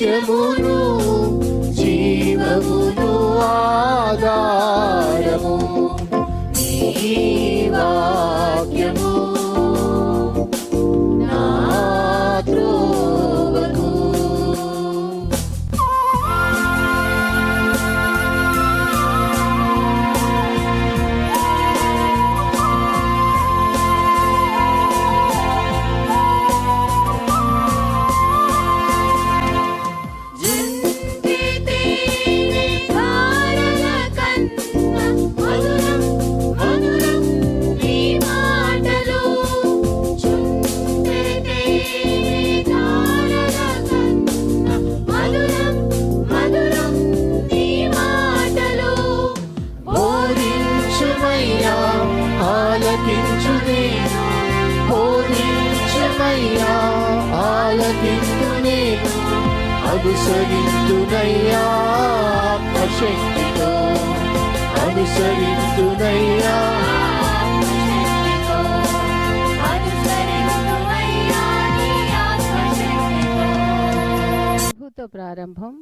సత్యమును జీవమును ఆదా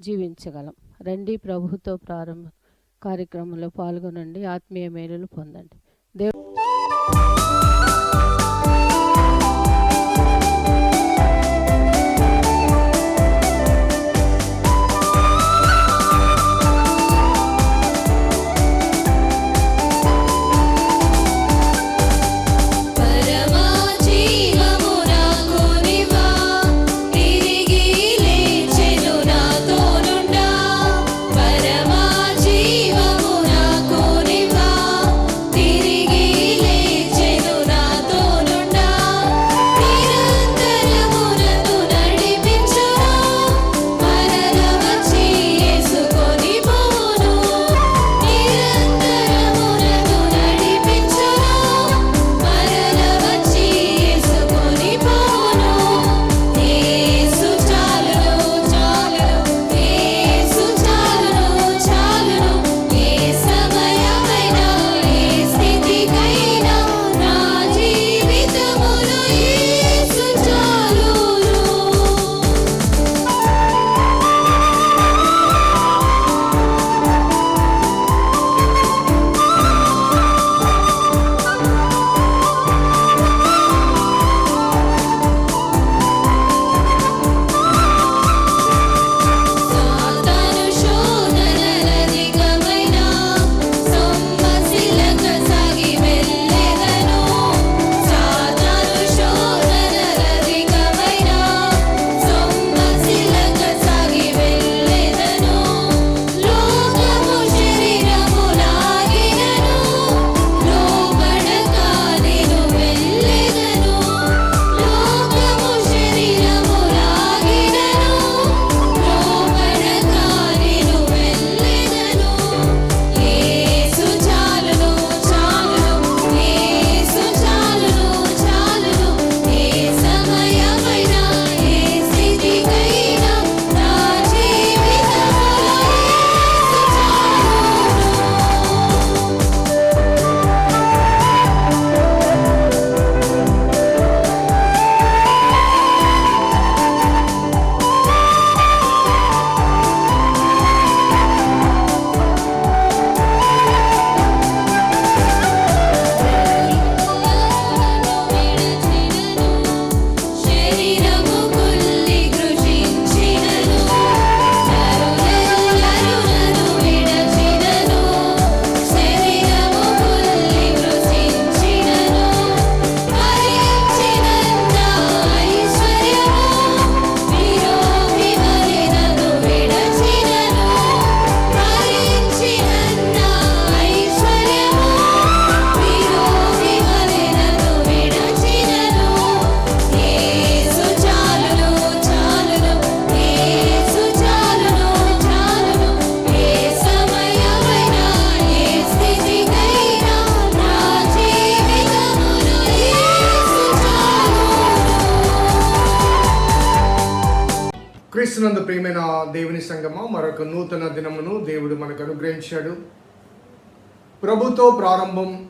జీవించగలం. రండి ప్రభుతో ప్రారంభ కార్యక్రమంలో పాల్గొనండి. ఆత్మీయ మేలులు పొందండి. దేవుడు క్రీస్తునందు ప్రియమైన దేవుని సంగమ మరొక నూతన దినమును దేవుడు మనకు అనుగ్రహించాడు. ప్రభుతో ప్రారంభం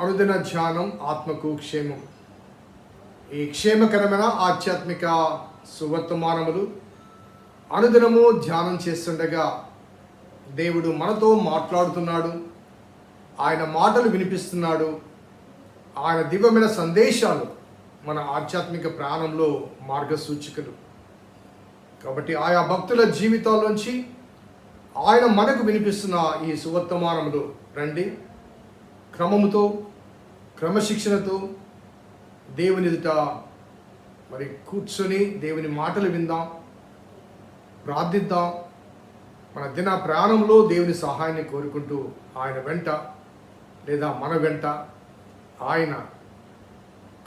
అనుదిన ధ్యానం ఆత్మకు క్షేమం. ఈ క్షేమకరమైన ఆధ్యాత్మిక సువర్తమానములు అనుదినము ధ్యానం చేస్తుండగా దేవుడు మనతో మాట్లాడుతున్నాడు. ఆయన మాటలు వినిపిస్తున్నాడు. ఆయన దివ్యమైన సందేశాలు మన ఆధ్యాత్మిక ప్రాణంలో మార్గసూచికలు. కాబట్టి ఆయా భక్తుల జీవితాల్లోంచి ఆయన మనకు వినిపిస్తున్న ఈ సువర్తమానములు రండి. క్రమముతో క్రమశిక్షణతో దేవుని ఎదుట మరి కూర్చొని దేవుని మాటలు విందాం ప్రార్థిద్దాం. మన దిన ప్రాణంలో దేవుని సహాయాన్ని కోరుకుంటూ ఆయన వెంట లేదా మన వెంట ఆయన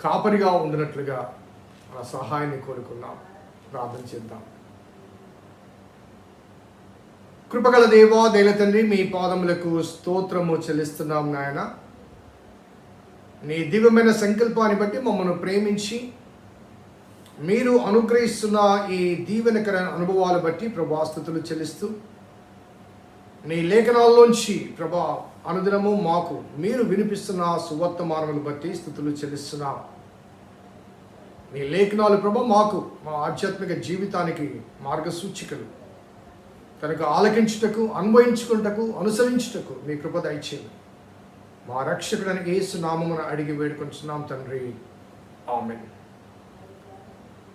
కాపరిగా ఉండినట్లుగా మన సహాయాన్ని కోరుకున్నాం. ప్రార్థన చేద్దాం. కృపగల దేవో తండ్రి మీ పాదములకు స్తోత్రము చెల్లిస్తున్నాం నాయన. నీ దివ్యమైన సంకల్పాన్ని బట్టి మమ్మల్ని ప్రేమించి మీరు అనుగ్రహిస్తున్న ఈ దీవెనకర అనుభవాలు బట్టి ప్రభాస్తుతులు చెల్లిస్తూ నీ లేఖనాల్లోంచి ప్రభా అనుదినము మాకు మీరు వినిపిస్తున్న సువర్తమానములు బట్టి స్థుతులు చెల్లిస్తున్నాం. నీ లేఖనాలు ప్రభ మాకు మా ఆధ్యాత్మిక జీవితానికి మార్గసూచికలు. కనుక ఆలకించుటకు అనుభవించుకుంటకు అనుసరించుటకు మీ కృప దయచేయండి మా రక్షకుడని ఏసు నామమున అడిగి వేడుకొంచున్నాం తండ్రి. ఆమె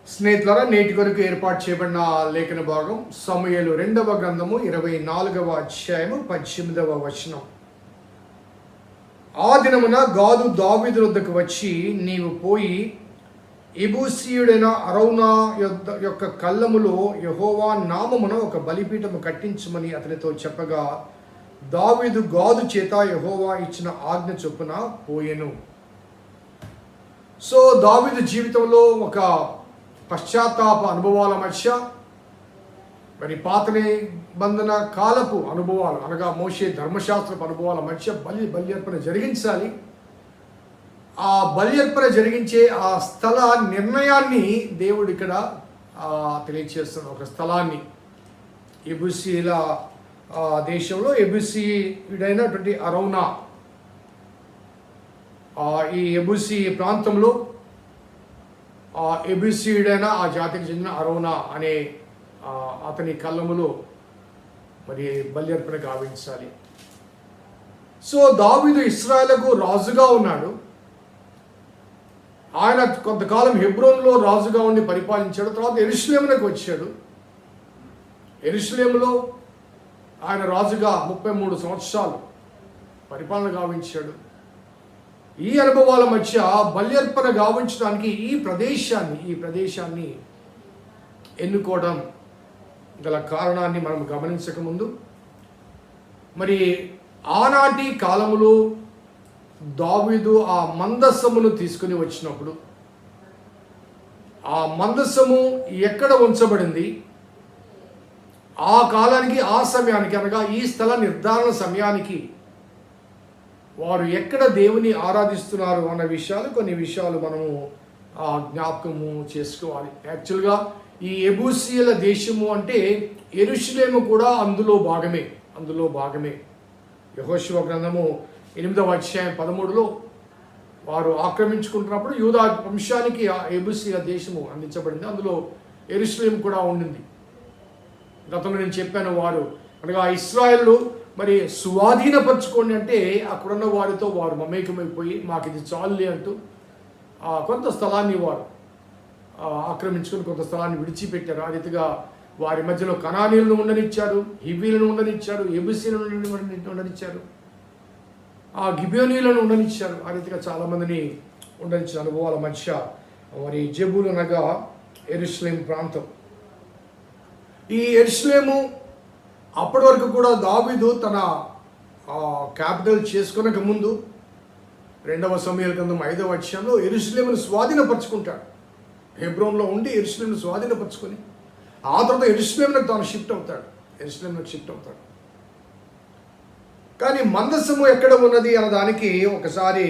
స్నేహితులారా నేటి కొరకు ఏర్పాటు చేయబడిన లేఖన భాగం సమయలు రెండవ గ్రంథము ఇరవై నాలుగవ అధ్యాయము పద్దెనిమిదవ వచనం. ఆ దినమున గాదు దావిదు వద్దకు వచ్చి నీవు పోయి ఇబూసీయుడైన అరౌనా యొక్క కళ్ళములో యహోవా నామమున ఒక బలిపీఠము కట్టించమని అతనితో చెప్పగా దావీదు గాదు చేత యహోవా ఇచ్చిన ఆజ్ఞ చొప్పున పోయెను. సో దావీదు జీవితంలో ఒక పశ్చాత్తాప అనుభవాల మధ్య మరి పాత నిబంధన కాలపు అనుభవాలు అనగా మోసే ధర్మశాస్త్రపు అనుభవాల మధ్య బలి బలి అర్పణ జరిగించాలి. ఆ బలియర్పణ జరిగించే ఆ స్థల నిర్ణయాన్ని దేవుడు ఇక్కడ తెలియచేస్తున్నాడు ఒక స్థలాన్ని. ఎబుసీల దేశంలో ఎబుసీడైనటువంటి అరౌనా. ఈ ఎబుసీ ప్రాంతంలో ఆ ఎబిసిడైన ఆ జాతికి చెందిన అరోనా అనే అతని కళ్ళములో మరి బల్యర్పణ గావించాలి. సో దావీదు ఇస్రాయలకు రాజుగా ఉన్నాడు. ఆయన కొంతకాలం హెబ్రోన్లో రాజుగా ఉండి పరిపాలించాడు తర్వాత ఎరుషులేమునకు వచ్చాడు. ఎరుషులేములో ఆయన రాజుగా ముప్పై మూడు సంవత్సరాలు పరిపాలన గావించాడు. ఈ అనుభవాల మధ్య బల్యర్పణ గావించడానికి ఈ ప్రదేశాన్ని ఈ ప్రదేశాన్ని ఎన్నుకోవడం గల కారణాన్ని మనం గమనించకముందు. మరి ఆనాటి కాలములో దావీదు ఆ మందస్సమును తీసుకుని వచ్చినప్పుడు ఆ మందస్సము ఎక్కడ ఉంచబడింది? ఆ కాలానికి ఆ సమయానికి అనగా ఈ స్థల నిర్ధారణ సమయానికి వారు ఎక్కడ దేవుని ఆరాధిస్తున్నారు అన్న విషయాలు కొన్ని విషయాలు మనము ఆ, జ్ఞాపకము చేసుకోవాలి. యాక్చువల్గా ఈ ఎబూసియల దేశము అంటే ఎరుషులేము కూడా అందులో భాగమే అందులో భాగమే. యహోశివ గ్రంథము ఎనిమిదవ అధ్యాయం పదమూడులో వారు ఆక్రమించుకుంటున్నప్పుడు యూదా వంశానికి ఆ దేశము అందించబడింది. అందులో ఎరుస్లేం కూడా ఉండింది. గతంలో నేను చెప్పాను వారు అనగా ఇస్రాయల్ మరి స్వాధీనపరచుకోండి అంటే అక్కడున్న వారితో వారు మమేకమైపోయి మాకు ఇది చాలులే అంటూ ఆ, కొంత స్థలాన్ని వారు ఆక్రమించుకొని ఆక్రమించుకుని కొంత స్థలాన్ని విడిచిపెట్టారు. ఆ రీతిగా వారి మధ్యలో కణానీలను ఉండనిచ్చారు హిబీలను ఉండనిచ్చారు ఎబుసీలను ఉండనిచ్చారు. ఆ గిబియోనీలను ఉండనిచ్చారు. ఆ రీతిగా చాలామందిని ఉండనిచ్చిన అనుభవాల మధ్య మరి జబుల్ అనగా ఎరుస్లేం ప్రాంతం. ఈ ఎరుస్లేము అప్పటి వరకు కూడా దావీదు తన క్యాపిటల్ చేసుకునక ముందు రెండవ సమయాల గ్రంథం ఐదవ అధ్యాయంలో ఎరుస్లేమును స్వాధీనపరుచుకుంటాడు. హెబ్రోన్లో ఉండి ఎరుస్లేమును స్వాధీనపరచుకొని ఆ తర్వాత ఎరుసలేములకు తాను షిఫ్ట్ అవుతాడు. ఎరుసలేములకు షిఫ్ట్ అవుతాడు. కానీ మందస్సము ఎక్కడ ఉన్నది అన్న దానికి ఒకసారి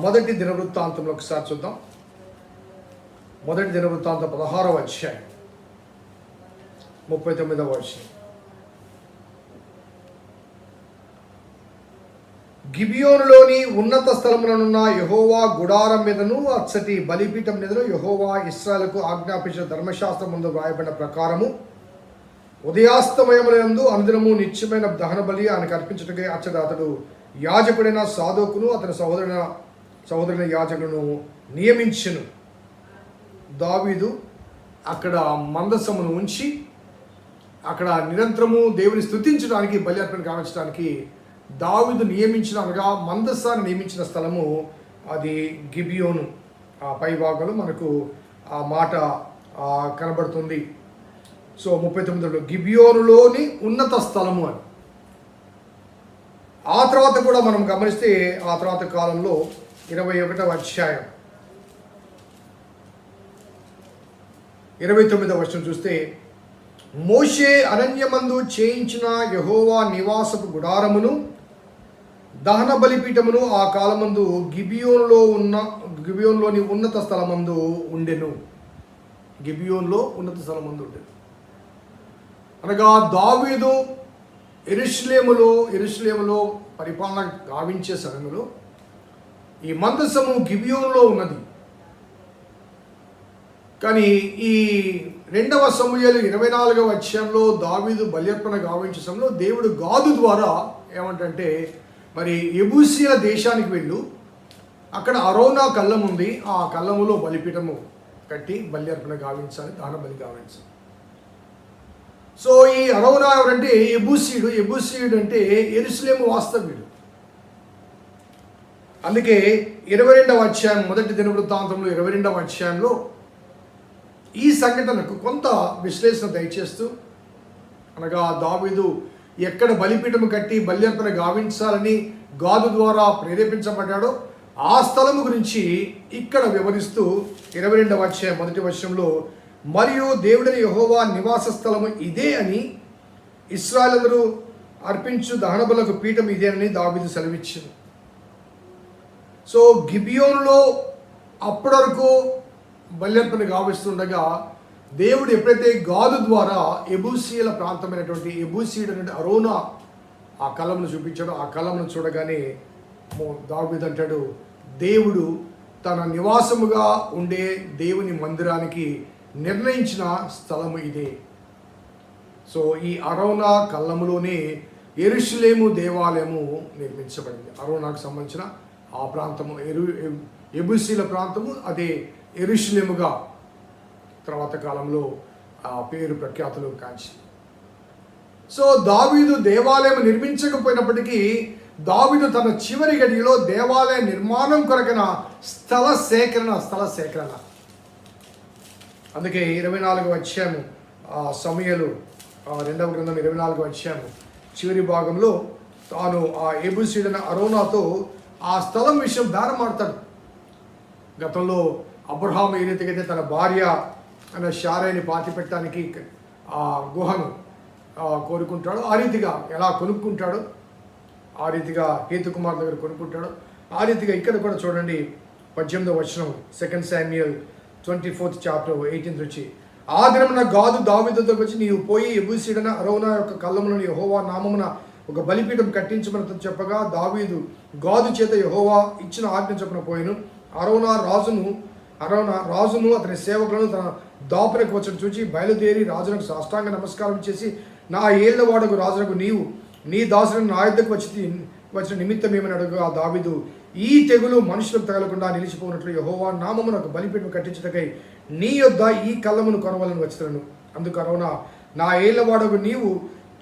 మొదటి దినవృత్తాంతంలో ఒకసారి చూద్దాం. మొదటి దినవృత్తాంతం పదహారవ అధ్యాయం ముప్పై తొమ్మిదవ వర్షం గిబియోనులోని ఉన్నత స్థలములనున్న యహోవా గుడారం మీదను అచ్చటి బలిపీఠం మీదను యహోవా ఇస్రాయలకు ఆజ్ఞాపించిన ధర్మశాస్త్రం ముందు వ్రాయబడిన ప్రకారము ఉదయాస్తమయములందు అనుదినము నిత్యమైన దహన బలి ఆయనకు అర్పించటకే అచ్చట అతడు యాజకుడైన సాధకును అతని సహోదరున సహోదరుని యాజకులను నియమించను. దావీదు అక్కడ మందసమును ఉంచి అక్కడ నిరంతరము దేవుని స్థుతించడానికి బలి అర్పణ కావించడానికి దావీదు నియమించిన అనగా మందస్సాన్ని నియమించిన స్థలము అది గిబియోను. ఆ పై భాగంలో మనకు ఆ మాట కనబడుతుంది. సో ముప్పై తొమ్మిదిలో గిబియోనులోని ఉన్నత స్థలము అని. ఆ తర్వాత కూడా మనం గమనిస్తే ఆ తర్వాత కాలంలో ఇరవై ఒకటవ అధ్యాయం. ఇరవై తొమ్మిదవ వర్షం చూస్తే మోషే అరణ్యమందు చేయించిన యహోవా నివాసపు గుడారమును దహన బలిపీఠమును ఆ కాలమందు గిబియోన్లో ఉన్న గిబియోన్లోని ఉన్నత స్థలమందు ఉండెను. గిబియోన్లో ఉన్నత స్థలమందు ఉండెను. అనగా దావీదు ఎరుషులేములో ఎరుషులేములో పరిపాలన గావించే సమయంలో ఈ మందసము గిబియోన్లో ఉన్నది. కానీ ఈ రెండవ సమయాలు ఇరవై నాలుగవ అధ్యాయంలో దావీదు బల్యర్పణ గావించే సమయంలో దేవుడు గాదు ద్వారా ఏమంటంటే మరి ఎబూసియల దేశానికి వెళ్ళు. అక్కడ అరోనా కళ్ళం ఉంది ఆ కళ్ళములో బలిపీఠము కట్టి బల్యర్పణ గావించాలి దాన బలి గావించాలి. సో ఈ అరౌనా ఎవరంటే ఎబూసీయుడు ఎబూసీయుడు అంటే ఎరుసలేము వాస్తవ్యుడు. అందుకే ఇరవై రెండవ అధ్యాయం మొదటి దినవృత్తాంతంలో ఇరవై రెండవ అధ్యాయంలో ఈ సంఘటనకు కొంత విశ్లేషణ దయచేస్తూ అనగా దావీదు ఎక్కడ బలిపీఠము కట్టి బల్యర్పణ గావించాలని గాదు ద్వారా ప్రేరేపించబడ్డాడో ఆ స్థలము గురించి ఇక్కడ వివరిస్తూ ఇరవై రెండవ అధ్యాయం మొదటి వర్షంలో మరియు దేవుడిని యహోవా నివాస స్థలము ఇదే అని ఇస్రాయలందరూ అర్పించు దహనబలకు పీఠం ఇదే అని దావీదు సెలవిచ్చింది సో గిబియోన్లో అప్పటి వరకు బల్యర్పణ గావిస్తుండగా దేవుడు ఎప్పుడైతే గాదు ద్వారా ఎబూసీల ప్రాంతమైనటువంటి ఎబూసీడ్ అనే అరోనా ఆ కలంను చూపించాడు ఆ కలంను చూడగానే మో- అంటాడు దేవుడు తన నివాసముగా ఉండే దేవుని మందిరానికి నిర్ణయించిన స్థలము ఇదే. సో ఈ అరోనా కళ్ళములోనే ఎరుషులేము దేవాలయము నిర్మించబడింది. అరోనాకు సంబంధించిన ఆ ప్రాంతము ఎరు ఎబుసీల ప్రాంతము అదే ఎరుషులేముగా తర్వాత కాలంలో ఆ పేరు ప్రఖ్యాతులు కాంచి. సో దావీదు దేవాలయం నిర్మించకపోయినప్పటికీ దావీదు తన చివరి గడిలో దేవాలయ నిర్మాణం కొరకన స్థల సేకరణ స్థల సేకరణ. అందుకే ఇరవై నాలుగు వచ్చాము ఆ సమయలు రెండవ గ్రంథం ఇరవై నాలుగు వచ్చాము చివరి భాగంలో తాను ఆ ఏబుసీడన అరోనాతో ఆ స్థలం విషయం బేరమాడతాడు. గతంలో అబ్రహాం ఏ రీతికైతే తన భార్య అనే షారాయిని పాతి పెట్టడానికి ఆ గుహను కోరుకుంటాడు కోరుకుంటాడో ఆ రీతిగా ఎలా కొనుక్కుంటాడో ఆ రీతిగా హేతుకుమార్ దగ్గర కొనుక్కుంటాడు ఆ రీతిగా ఇక్కడ కూడా చూడండి పద్దెనిమిదవ వచనం second Samuel twenty fourth chapter eighteenth వచ్చి ఆ దినమున గాదు దావిదతో వచ్చి నీవు పోయి ఎబుసీడన అరవనా యొక్క కళ్ళములను యహోవా నామమున ఒక బలిపీఠం కట్టించమని చెప్పగా దావీదు గాదు చేత యహోవా ఇచ్చిన ఆజ్ఞ చొప్పున పోయిను. అరోనా రాజును అరోనా రాజును అతని సేవకులను తన దాపునకు వచ్చి చూచి బయలుదేరి రాజునకు సాష్టాంగ నమస్కారం చేసి నా ఏళ్ళవాడకు రాజునకు నీవు నీ దాసులను నా యుద్ధకు వచ్చి వచ్చిన నిమిత్తం ఏమని అడుగు? ఆ దావిదు ఈ తెగులు మనుషులకు తగలకుండా నిలిచిపోయినట్లు యహోవా నామమును ఒక బలిపీఠం కట్టించటకై నీ యొద్ద ఈ కళ్ళమును కొనవలని వచ్చుతాను అందుకు అరవునా నా ఏళ్ళవాడకు నీవు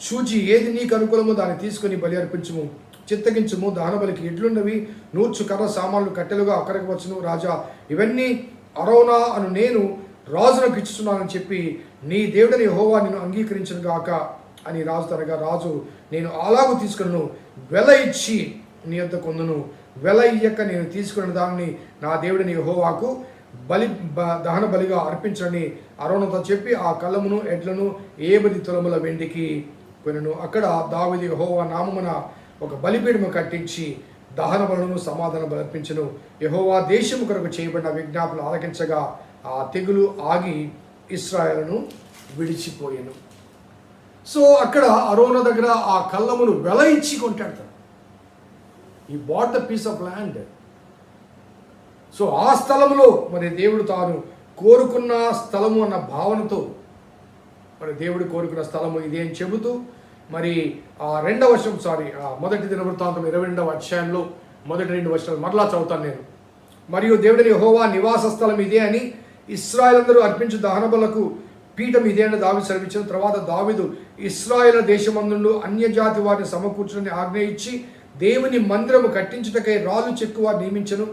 చూచి ఏది నీకు అనుకూలమో దాన్ని తీసుకొని బలి అర్పించుము. చిత్తగించుము దానబలికి ఎడ్లున్నవి నూర్చు కర్ర సామాన్లు కట్టెలుగా అక్కడికి వచ్చును. రాజా ఇవన్నీ అరోనా అను నేను రాజునకు ఇచ్చుతున్నానని చెప్పి నీ దేవుడని హోవా నిన్ను అంగీకరించను గాక అని రాజు తనగా రాజు నేను అలాగూ తీసుకున్నాను. వెల ఇచ్చి నీ యొక్క కొందును. వెల ఇయ్యక నేను తీసుకున్న దానిని నా దేవుడిని హోవాకు బలి బ- దహన బలిగా అర్పించని అరుణతో చెప్పి ఆ కళ్ళమును ఎడ్లను ఏబది తులముల వెండికి కొనను. అక్కడ దావిది యెహోవా నామమున ఒక బలిపీఠము కట్టించి దహన బలను సమాధానం బలర్పించను యహోవా దేశము కొరకు చేయబడిన విజ్ఞాపనలు ఆలకించగా ఆ తెగులు ఆగి ఇస్రాయలను విడిచిపోయాను. సో అక్కడ అరోన దగ్గర ఆ కళ్ళమును వెల ఇచ్చి కొంటాడు తను. ఈ bought the piece of land so ఆ స్థలంలో మరి దేవుడు తాను కోరుకున్న స్థలము అన్న భావనతో మరి దేవుడు కోరుకున్న స్థలము ఇదే అని చెబుతూ మరి ఆ రెండవ వర్షం సారీ ఆ మొదటి దిన వృత్తాంతం ఇరవై రెండవ అధ్యాయంలో మొదటి రెండు వర్షాలు మరలా చదువుతాను నేను. మరియు దేవుడిని హోవా నివాస స్థలం ఇదే అని ఇస్రాయల్ అందరూ అర్పించు దహనబలకు పీఠం ఇదే దావి సెలవించిన తర్వాత దావిదు ఇస్రాయేల్ దేశమందుండు అన్యజాతి వారిని సమకూర్చుని ఆజ్ఞ ఇచ్చి దేవుని మందిరము కట్టించుటకై రాళ్ళు చెక్కువ నియమించను.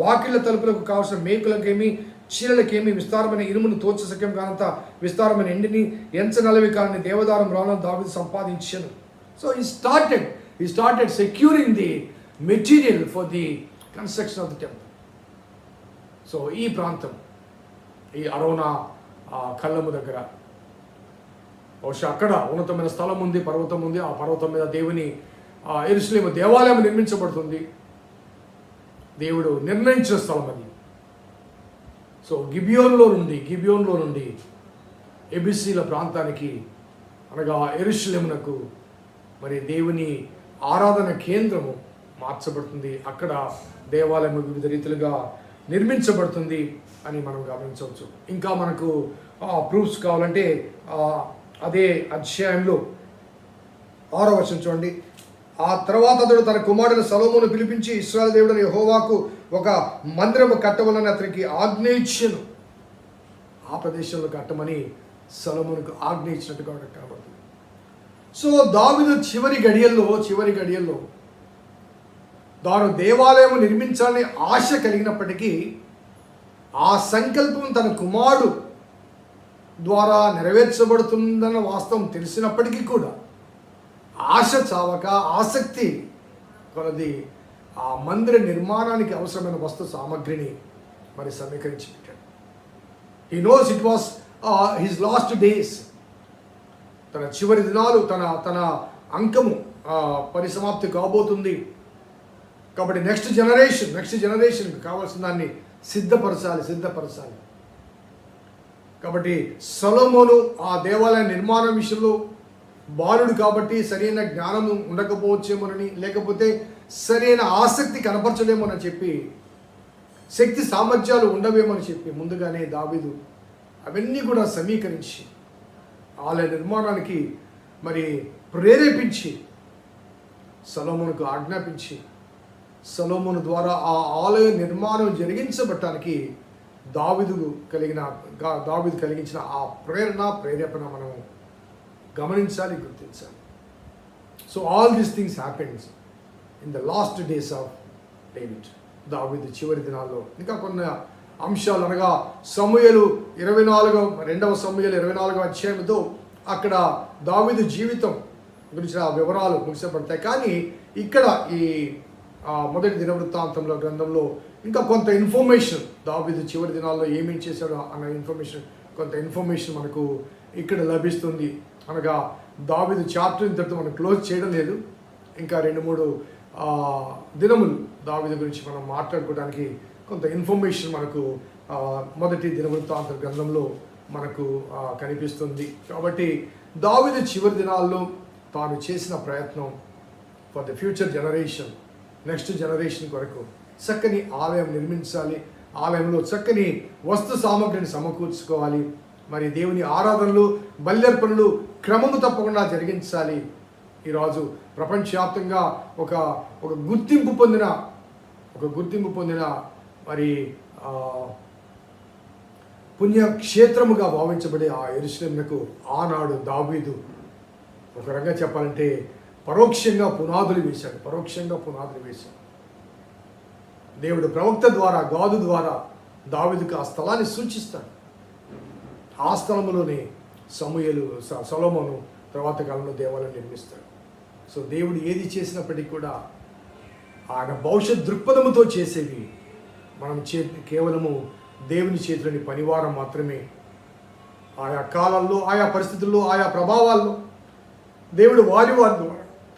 వాకిళ్ళ తలుపులకు కావలసిన మేకులకేమి చీరలకేమి విస్తారమైన ఇనుమును తోచసక్యం కానంత విస్తారమైన ఎండిని ఎంచ నలవి కాని దేవదారం రాళ్ళను దావిదు సంపాదించను. So he started he started securing the material for the construction of the temple so ఈ ప్రాంతం ఈ అరోనా ఆ కళ్ళము దగ్గర. బహుశా అక్కడ ఉన్నతమైన స్థలం ఉంది పర్వతం ఉంది. ఆ పర్వతం మీద దేవుని ఆ ఎరుసలేము దేవాలయం నిర్మించబడుతుంది. దేవుడు నిర్ణయించిన స్థలం అది. సో గిబియోన్లో నుండి గిబియోన్లో నుండి ఎబిసిల ప్రాంతానికి అనగా ఎరుసలేమునకు మరి దేవుని ఆరాధన కేంద్రము మార్చబడుతుంది. అక్కడ దేవాలయం వివిధ రీతిలుగా నిర్మించబడుతుంది అని మనం గమనించవచ్చు. ఇంకా మనకు ప్రూఫ్స్ కావాలంటే అదే అధ్యాయంలో ఆరో వచనం చూడండి. ఆ తర్వాత అతడు తన కుమారుడు సలోమును పిలిపించి ఇస్రాయల్ దేవుడు హోవాకు ఒక మందిరము కట్టవలని అతనికి ఆజ్ఞ ఆ ప్రదేశంలో కట్టమని సలోమునకు ఆజ్ఞ ఇచ్చినట్టుగా కనబడుతుంది. సో దావిదు చివరి గడియల్లో చివరి గడియల్లో తాను దేవాలయం నిర్మించాలని ఆశ కలిగినప్పటికీ ఆ సంకల్పం తన కుమారుడు ద్వారా నెరవేర్చబడుతుందన్న వాస్తవం తెలిసినప్పటికీ కూడా ఆశ చావక ఆసక్తి కొలది ఆ మందిర నిర్మాణానికి అవసరమైన వస్తు సామగ్రిని మరి సమీకరించి పెట్టాడు. He knows it was his last days తన చివరి దినాలు తన తన అంకము పరిసమాప్తి కాబోతుంది. కాబట్టి నెక్స్ట్ జనరేషన్ నెక్స్ట్ జనరేషన్కి కావాల్సిన దాన్ని సిద్ధపరచాలి సిద్ధపరచాలి. కాబట్టి సొలొమోను ఆ దేవాలయ నిర్మాణం విషయంలో బాలుడు కాబట్టి సరైన జ్ఞానం ఉండకపోవచ్చేమోనని లేకపోతే సరైన ఆసక్తి కనపరచలేమోనని చెప్పి శక్తి సామర్థ్యాలు ఉండవేమని చెప్పి ముందుగానే దావీదు అవన్నీ కూడా సమీకరించి ఆలయ నిర్మాణానికి మరి ప్రేరేపించి సలోమునకు ఆజ్ఞాపించి సలోమును ద్వారా ఆ ఆలయ నిర్మాణం జరిగించబట్టడానికి దావిదు కలిగిన దావిదు కలిగించిన ఆ ప్రేరణ ప్రేరేపణ మనం గమనించాలి గుర్తించాలి. So all these things happens in the last days of David దావిదు చివరి దినాల్లో. ఇంకా కొన్ని అంశాలు అనగా సమూహలు ఇరవై నాలుగో రెండవ సమూహలు ఇరవై నాలుగవ అధ్యాయంతో అక్కడ దావిదు జీవితం గురించిన ఆ వివరాలు ముగిసపడతాయి. కానీ ఇక్కడ ఈ మొదటి దినవృత్తాంతంలో గ్రంథంలో ఇంకా కొంత ఇన్ఫర్మేషన్ దావీదు చివరి దినాల్లో ఏమేం చేశాడో అన్న ఇన్ఫర్మేషన్ కొంత ఇన్ఫర్మేషన్ మనకు ఇక్కడ లభిస్తుంది. అనగా దావీదు చాప్టర్ ఇంతటితో మనం క్లోజ్ చేయడం లేదు. ఇంకా రెండు మూడు దినములు దావీదు గురించి మనం మాట్లాడుకోవడానికి కొంత ఇన్ఫర్మేషన్ మనకు మొదటి దినవృత్తాంత గ్రంథంలో మనకు కనిపిస్తుంది. కాబట్టి దావీదు చివరి దినాల్లో తాను చేసిన ప్రయత్నం for the future generation next generation కొరకు చక్కని ఆలయం నిర్మించాలి. ఆలయంలో చక్కని వస్తు సామగ్రిని సమకూర్చుకోవాలి. మరి దేవుని ఆరాధనలు బల్యర్పణలు క్రమము తప్పకుండా జరిగించాలి. ఈరోజు ప్రపంచవ్యాప్తంగా ఒక ఒక గుర్తింపు పొందిన ఒక గుర్తింపు పొందిన మరి పుణ్యక్షేత్రముగా భావించబడే ఆ ఎరుసలేమునకు ఆనాడు దావీదు. ఒక రంగా చెప్పాలంటే పరోక్షంగా పునాదులు వేశాడు పరోక్షంగా పునాదులు వేశాడు. దేవుడు ప్రవక్త ద్వారా గాదు ద్వారా దావీదుకు ఆ స్థలాన్ని సూచిస్తాడు. ఆ స్థలంలోనే సమూయలు స- తర్వాత కాలంలో దేవాలయం నిర్మిస్తాడు. సో దేవుడు ఏది చేసినప్పటికీ కూడా ఆయన భవిష్యత్ దృక్పథముతో చేసేవి మనం చే కేవలము దేవుని చేతిలోని పనివారం మాత్రమే. ఆయా కాలాల్లో ఆయా పరిస్థితుల్లో ఆయా ప్రభావాల్లో దేవుడు వారి వారి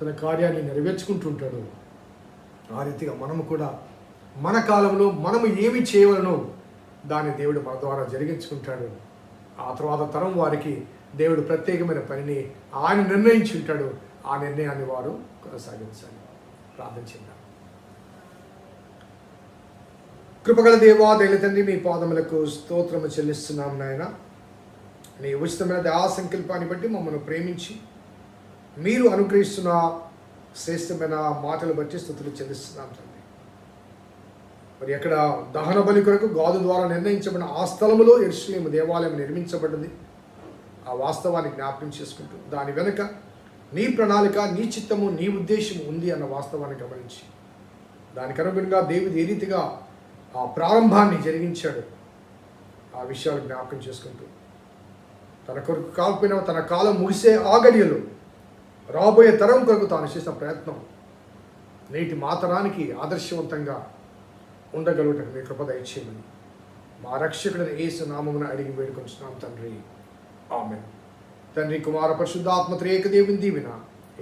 తన కార్యాన్ని నెరవేర్చుకుంటుంటాడు. ఆ రీతిగా మనము కూడా మన కాలంలో మనము ఏమి చేయవలనో దాన్ని దేవుడు మన ద్వారా జరిగించుకుంటాడు. ఆ తర్వాత తరం వారికి దేవుడు ప్రత్యేకమైన పనిని ఆయన నిర్ణయించి ఉంటాడు ఆ నిర్ణయాన్ని వారు కొనసాగించాలి. ప్రార్థన చేద్దాం. కృపగల దేవా తండ్రి మీ పాదములకు స్తోత్రము చెల్లిస్తున్నాం నాయన. నీ ఉచితమైన దయా సంకల్పాన్ని బట్టి మమ్మల్ని ప్రేమించి మీరు అనుగ్రహిస్తున్న శ్రేష్టమైన మాటలు బట్టి స్థుతులు చెల్లిస్తున్నాం తండ్రి. మరి ఎక్కడ దహన బలి కొరకు గాదు ద్వారా నిర్ణయించబడిన ఆ స్థలములో ఎరుసలేము దేవాలయం నిర్మించబడింది. ఆ వాస్తవాన్ని జ్ఞాపకం చేసుకుంటూ దాని వెనుక నీ ప్రణాళిక నీ చిత్తము నీ ఉద్దేశం ఉంది అన్న వాస్తవాన్ని గమనించి. దానికి అనుగుణంగా దేవుడు ఏ రీతిగా ఆ ప్రారంభాన్ని జరిగించాడు ఆ విషయాలు జ్ఞాపకం చేసుకుంటూ. తన కొరకు కాకపోయినా తన కాలం ముగిసే ఆ గడియలో రాబోయే తరం కొరకు తాను చేసిన ప్రయత్నం నేటి మాతరానికి ఆదర్శవంతంగా ఉండగలుగుటకు మీ కృప దయచేయమని. మా రక్షకుడిని ఏసు నామమున అడిగి వేడుకొంచున్నాం తండ్రి. ఆమె తండ్రి కుమార పరిశుద్ధాత్మ త్రేక దేవుని దీవిన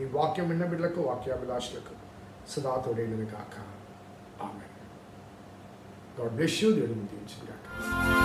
ఈ వాక్యం విన్న బిడ్డలకు వాక్యాభిలాషులకు సదా కాక ఆమె గాడ్ బ్లెస్ యూ. దేవుని దీవించింది కాక